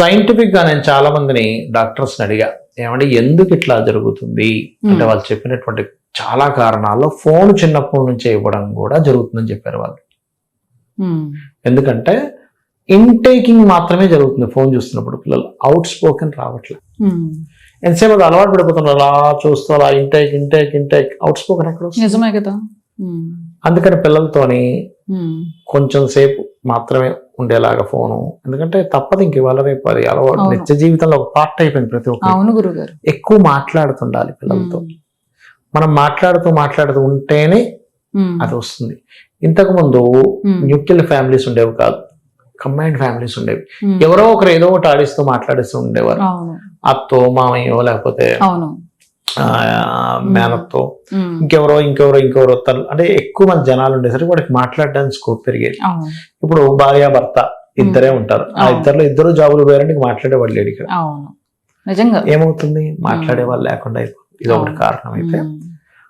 సైంటిఫిక్గా నేను చాలా మందిని డాక్టర్స్ అడిగా. ఏమంటే ఎందుకు ఇట్లా జరుగుతుంది? అంటే వాళ్ళు చెప్పినటువంటి చాలా కారణాల్లో ఫోన్ చిన్నప్పటి నుంచే ఇవ్వడం కూడా జరుగుతుందని చెప్పారు వాళ్ళు. ఉమ్, ఎందుకంటే ఇంటేకింగ్ మాత్రమే జరుగుతుంది ఫోన్ చూస్తున్నప్పుడు పిల్లలు. అవుట్ స్పోకెన్ రావట్లేదు. ఉమ్. ఎంతసేపు అది అలవాటు పడిపోతున్నారు? అలా చూస్తూ అలా intake intake intake out spoken ఎక్కడ? నిజమే కదా. అందుకని పిల్లలతోని కొంచెం సేపు మాత్రమే ఉండేలాగా ఫోను. ఎందుకంటే తప్పదు ఇంక ఇవాళ రేపు అది అలవాటు. నిత్య జీవితంలో ఒక పార్ట్ అయిపోయింది ప్రతి ఒక్క ఎక్కువ మాట్లాడుతుండాలి పిల్లలతో. మనం మాట్లాడుతూ మాట్లాడుతూ ఉంటేనే అది వస్తుంది. ఇంతకు ముందు న్యూక్లియర్ ఫ్యామిలీస్ ఉండేవి కాదు. కంబైన్డ్ ఫ్యామిలీస్ ఉండేవి. ఎవరో ఒకరు ఏదో ఒకటి ఆడిస్తూ మాట్లాడిస్తూ ఉండేవారు. అత్తో మామయ్యో లేకపోతే మేనత్తో ఇంకెవరో ఇంకెవరో ఇంకెవరో తల్లి అంటే ఎక్కువ మంది జనాలు ఉండేసరికి వాడికి మాట్లాడడానికి స్కోప్ పెరిగేది. ఇప్పుడు భార్య భర్త ఇద్దరే ఉంటారు. ఆ. ఇద్దరులో ఇద్దరు జాబులు పోయారంటే మాట్లాడేవాళ్ళు లేడు ఇక్కడ. నిజంగా. ఏమవుతుంది? మాట్లాడే వాళ్ళు లేకుండా అయిపోతుంది ఇది ఒకటి. కారణం అయితే